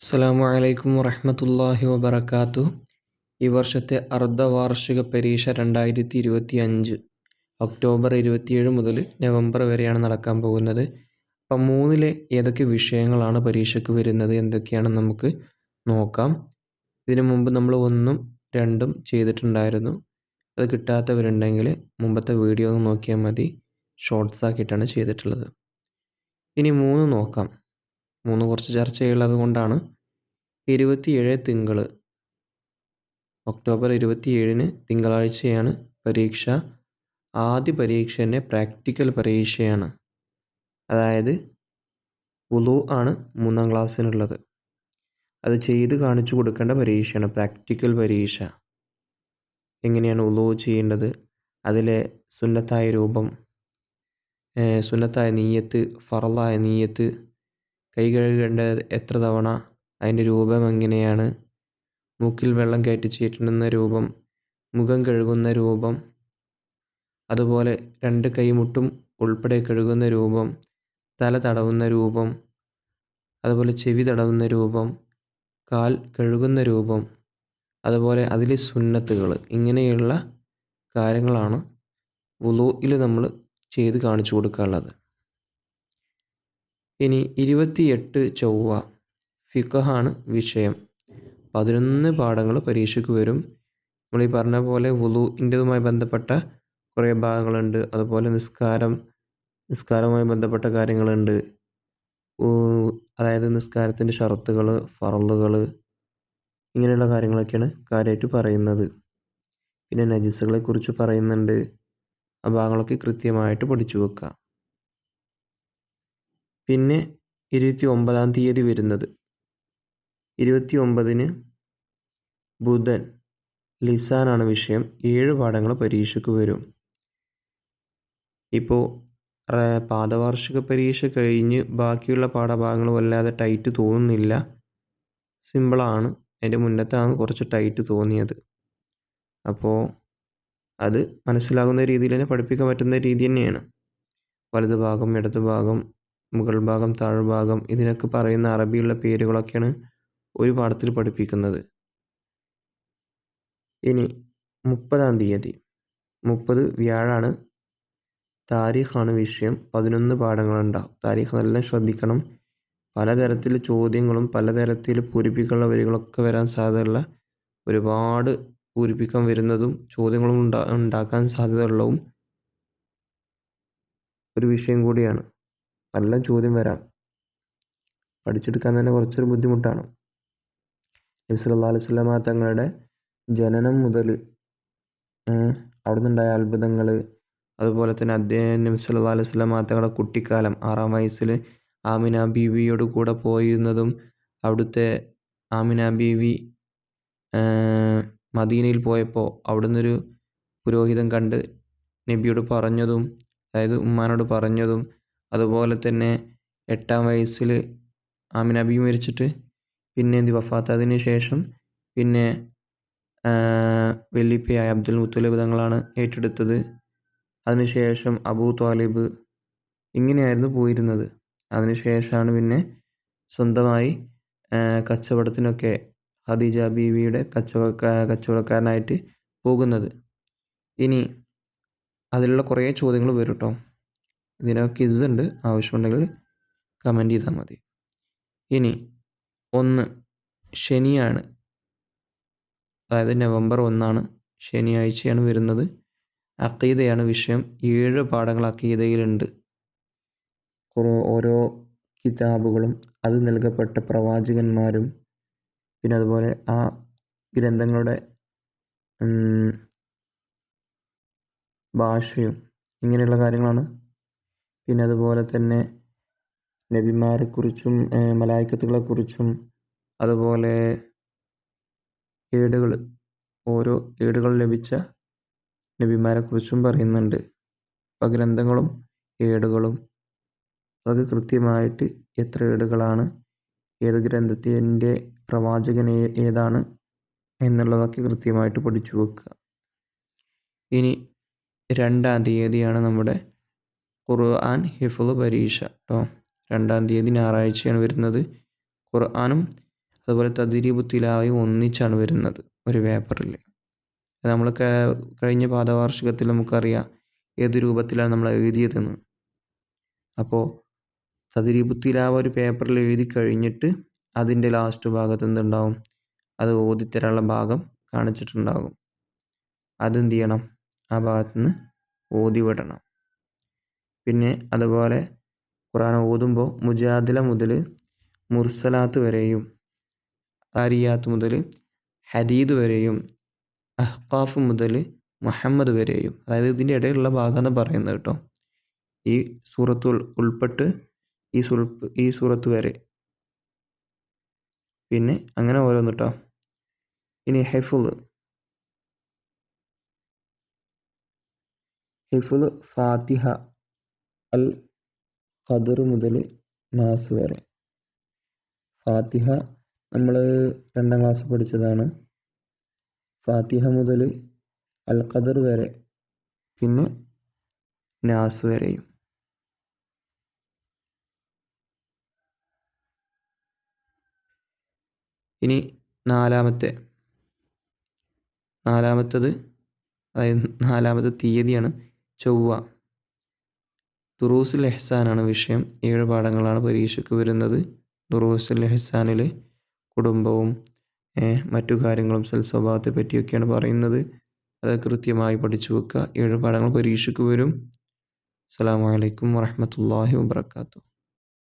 അസ്സലാമു അലൈക്കും വറഹമത്തല്ലാഹി വബർക്കാത്തു ഈ വർഷത്തെ അർദ്ധവാർഷിക പരീക്ഷ രണ്ടായിരത്തി ഇരുപത്തി അഞ്ച് ഒക്ടോബർ ഇരുപത്തിയേഴ് മുതൽ നവംബർ വരെയാണ് നടക്കാൻ പോകുന്നത്. അപ്പം മൂന്നിലെ ഏതൊക്കെ വിഷയങ്ങളാണ് പരീക്ഷയ്ക്ക് വരുന്നത് എന്തൊക്കെയാണെന്ന് നമുക്ക് നോക്കാം. ഇതിനു മുമ്പ് നമ്മൾ ഒന്നും രണ്ടും ചെയ്തിട്ടുണ്ടായിരുന്നു. അത് കിട്ടാത്തവരുണ്ടെങ്കിൽ മുമ്പത്തെ വീഡിയോ ഒന്ന് നോക്കിയാൽ മതി. ഷോർട്സ് ആക്കിയിട്ടാണ് ചെയ്തിട്ടുള്ളത്. ഇനി മൂന്ന് നോക്കാം. മൂന്ന് കുറച്ച് ചർച്ചയുള്ളത് കൊണ്ടാണ്. ഇരുപത്തിയേഴ് തിങ്കൾ ഒക്ടോബർ ഇരുപത്തിയേഴിന് തിങ്കളാഴ്ചയാണ് പരീക്ഷ. ആദ്യ പരീക്ഷ തന്നെ പ്രാക്ടിക്കൽ പരീക്ഷയാണ്. അതായത് ഉളു ആണ് മൂന്നാം ക്ലാസ്സിനുള്ളത്. അത് ചെയ്ത് കാണിച്ചു കൊടുക്കേണ്ട പരീക്ഷയാണ് പ്രാക്ടിക്കൽ പരീക്ഷ. എങ്ങനെയാണ് ഉളു ചെയ്യേണ്ടത്? അതിലെ സുന്നത്തായ രൂപം സുന്നത്തായ നീയത്ത് ഫറലായ നീയത്ത് കൈ കഴുകേണ്ടത് എത്ര തവണ അതിന്റെ രൂപം എങ്ങനെയാണ്? മൂക്കിൽ വെള്ളം കയറ്റി ചീറ്റുന്ന രൂപം മുഖം കഴുകുന്ന രൂപം അതുപോലെ രണ്ട് കൈമുട്ടും ഉൾപ്പെടെ കഴുകുന്ന രൂപം തല തടവുന്ന രൂപം അതുപോലെ ചെവി തടവുന്ന രൂപം കാൽ കഴുകുന്ന രൂപം അതുപോലെ അതിലെ സുന്നത്തുകൾ ഇങ്ങനെയുള്ള കാര്യങ്ങളാണ് വുലോയിൽ നമ്മൾ ചെയ്ത് കാണിച്ചു കൊടുക്കാനുള്ളത്. ഇനി ഇരുപത്തിയെട്ട് ചൊവ്വ ഫിഖഹാണ് വിഷയം. പതിനൊന്ന് പാഠങ്ങൾ പരീക്ഷയ്ക്ക് വരും. നമ്മൾ ഈ പറഞ്ഞ പോലെ വുളുവിന്റെതുമായി ബന്ധപ്പെട്ട കുറേ ഭാഗങ്ങളുണ്ട്. അതുപോലെ നിസ്കാരം നിസ്കാരവുമായി ബന്ധപ്പെട്ട കാര്യങ്ങളുണ്ട്. അതായത് നിസ്കാരത്തിന്റെ ഷർത്തുകൾ ഫറലുകൾ ഇങ്ങനെയുള്ള കാര്യങ്ങളൊക്കെയാണ് കാര്യമായിട്ട് പറയുന്നത്. പിന്നെ നജിസുകളെ കുറിച്ച് പറയുന്നുണ്ട്. ആ ഭാഗങ്ങളൊക്കെ കൃത്യമായിട്ട് പഠിച്ചു വെക്കുക. പിന്നെ ഇരുപത്തി ഒമ്പതാം തീയതി വരുന്നത്. ഇരുപത്തി ഒമ്പതിന് ബുധൻ ലിസാനാണ് വിഷയം. ഏഴ് പാഠങ്ങൾ പരീക്ഷയ്ക്ക് വരും. ഇപ്പോൾ പാദവാർഷിക പരീക്ഷ കഴിഞ്ഞ് ബാക്കിയുള്ള പാഠഭാഗങ്ങൾ വല്ലാതെ ടൈറ്റ് തോന്നുന്നില്ല. സിമ്പിളാണ്. അതിന്റെ മുന്നത്താണ് കുറച്ച് ടൈറ്റ് തോന്നിയത്. അപ്പോൾ അത് മനസ്സിലാകുന്ന രീതിയിൽ തന്നെ പഠിപ്പിക്കാൻ പറ്റുന്ന രീതി തന്നെയാണ്. വലത് ഭാഗം ഇടത് ഭാഗം മുകൾ ഭാഗം താഴ്ഭാഗം ഇതിനൊക്കെ പറയുന്ന അറബിയുള്ള പേരുകളൊക്കെയാണ് ഒരു പാഠത്തിൽ പഠിപ്പിക്കുന്നത്. ഇനി മുപ്പതാം തീയതി. മുപ്പത് വ്യാഴാണ്. താരീഖാണ് വിഷയം. പതിനൊന്ന് പാഠങ്ങളുണ്ടാവും. താരീഖ് നല്ല ശ്രദ്ധിക്കണം. പലതരത്തിൽ ചോദ്യങ്ങളും പലതരത്തിൽ പൂരിപ്പിക്കാനുള്ള വരികളൊക്കെ വരാൻ സാധ്യതയുള്ള ഒരുപാട് പൂരിപ്പിക്കാൻ വരുന്നതും ചോദ്യങ്ങളും ഉണ്ടാ ഉണ്ടാക്കാൻ സാധ്യതയുള്ളതും ഒരു വിഷയം കൂടിയാണ്. നല്ല ചോദ്യം വരാം. പഠിച്ചെടുക്കാൻ തന്നെ കുറച്ചൊരു ബുദ്ധിമുട്ടാണ്. നബി സല്ലല്ലാഹു അലൈഹി തങ്ങളുടെ ജനനം മുതൽ അവിടെ നിന്നുണ്ടായ അത്ഭുതങ്ങൾ അതുപോലെ തന്നെ അദ്ദേഹം നബി സല്ലല്ലാഹു അലൈഹി തങ്ങളുടെ കുട്ടിക്കാലം ആറാം വയസ്സിൽ ആമിന ബീവിയോട് കൂടെ പോയിരുന്നതും അവിടുത്തെ ആമിന ബീവി മദീനയിൽ പോയപ്പോൾ അവിടെ നിന്നൊരു പുരോഹിതൻ കണ്ട് നബിയോട് പറഞ്ഞതും അതായത് ഉമ്മാനോട് പറഞ്ഞതും അതുപോലെ തന്നെ എട്ടാം വയസ്സിൽ ആമിന ബീവി മരിച്ചിട്ട് പിന്നെ വഫാത്തതിന് ശേഷം പിന്നെ വെല്ലിപ്പയായ അബ്ദുൽ മുത്തലിബ് തങ്ങളാണ് ഏറ്റെടുത്തത്. അതിനുശേഷം അബൂ ത്വാലിബ് ഇങ്ങനെയായിരുന്നു പോയിരുന്നത്. അതിനുശേഷമാണ് പിന്നെ സ്വന്തമായി കച്ചവടത്തിനൊക്കെ ഖദീജ ബീവിയുടെ കച്ചവട കച്ചവടക്കാരനായിട്ട് പോകുന്നത്. ഇനി അതിലുള്ള കുറേ ചോദ്യങ്ങൾ വരും കേട്ടോ ഇതിനൊക്കെ ഇസ് ഉണ്ട്. ആവശ്യമുണ്ടെങ്കിൽ കമന്റ് ചെയ്താൽ മതി. ഇനി ഒന്ന് ശനിയാണ്. അതായത് നവംബർ ഒന്നാണ്. ശനിയാഴ്ചയാണ് വരുന്നത്. അക്കീതയാണ് വിഷയം. ഏഴ് പാഠങ്ങൾ അക്കീതയിലുണ്ട് ഓരോ കിതാബുകളും അത് നൽകപ്പെട്ട പ്രവാചകന്മാരും പിന്നെ അതുപോലെ ആ ഗ്രന്ഥങ്ങളുടെ ഭാഷയും ഇങ്ങനെയുള്ള കാര്യങ്ങളാണ് പിന്നെ അതുപോലെ തന്നെ നബിമാരെക്കുറിച്ചും മലായിക്കത്തുകളെക്കുറിച്ചും അതുപോലെ ഏടുകൾ ഓരോ ഏടുകൾ ലഭിച്ച നബിമാരെക്കുറിച്ചും പറയുന്നുണ്ട്. അപ്പം ഗ്രന്ഥങ്ങളും ഏടുകളും അതൊക്കെ കൃത്യമായിട്ട് എത്ര ഏടുകളാണ് ഏത് ഗ്രന്ഥത്തിന്റെ പ്രവാചകൻ ഏതാണ് എന്നുള്ളതൊക്കെ കൃത്യമായിട്ട് പഠിച്ചു വെക്കുക. ഇനി രണ്ടാം തീയതിയാണ് നമ്മുടെ ഖുർആൻ ഹിഫ്ള് പരീക്ഷ കേട്ടോ രണ്ടാം തീയതി ഞായറാഴ്ചയാണ് വരുന്നത്. ഖുർആനും അതുപോലെ തദ്രീബു തിലാവയും ഒന്നിച്ചാണ് വരുന്നത് ഒരു പേപ്പറിൽ നമ്മൾ കഴിഞ്ഞ പാദവാർഷികത്തിൽ നമുക്കറിയാം ഏത് രൂപത്തിലാണ് നമ്മൾ എഴുതിയതെന്ന്. അപ്പോൾ തദ്രീബു തിലാവ ഒരു പേപ്പറിൽ എഴുതി കഴിഞ്ഞിട്ട് അതിന്റെ ലാസ്റ്റ് ഭാഗത്ത് എന്തുണ്ടാവും? അത് ഓതിത്തരാനുള്ള ഭാഗം കാണിച്ചിട്ടുണ്ടാകും. അതെന്ത് ചെയ്യണം? ആ ഭാഗത്ത് നിന്ന് ഓതി വിടണം പിന്നെ അതുപോലെ ഖുർആൻ ഓതുമ്പോൾ മുജാദില മുതൽ മുർസലാത്ത് വരെയും ആരിയാത്ത് മുതൽ ഹദീദ് വരെയും അഹ്ഖാഫ് മുതൽ മുഹമ്മദ് വരെയും. അതായത് ഇതിന്റെ ഇടയിലുള്ള ഭാഗമാണ് പറയുന്നത് കേട്ടോ. ഈ സൂറത്ത് ഉൾപ്പെട്ട് ഈ സുൽപ്പ് ഈ സൂറത്ത് വരെ. പിന്നെ അങ്ങനെ ഓരോന്ന് കേട്ടോ ഇനി ഹെഫുൽ ഹിഫുൽ ഫാത്തിഹ. അൽ ഖദർ മുതൽ നാസ് വരെ. ഫാത്തിഹ നമ്മൾ രണ്ടാം ക്ലാസ് പഠിച്ചതാണ്. ഫാത്തിഹ മുതൽ അൽ ഖദർ വരെ പിന്നെ നാസ് വരെയും. ഇനി നാലാമത്തെ. നാലാമത്തത് അതായത് നാലാമത്തെ തീയതിയാണ് ചൊവ്വ. ദുറൂസുൽ എഹ്സാനാണ് വിഷയം. ഏഴ് പാഠങ്ങളാണ് പരീക്ഷയ്ക്ക് വരുന്നത്. ദുറൂസുൽ എഹ്സാനിൽ കുടുംബവും മറ്റു കാര്യങ്ങളും സൽസ്വഭാവത്തെ പറ്റിയൊക്കെയാണ് പറയുന്നത്. അത് കൃത്യമായി പഠിച്ചു വെക്കുക. ഏഴ് പാഠങ്ങൾ പരീക്ഷയ്ക്ക് വരും. അസ്സാം വലൈക്കും വാഹമത്തല്ലാഹി വാബർക്കാത്തു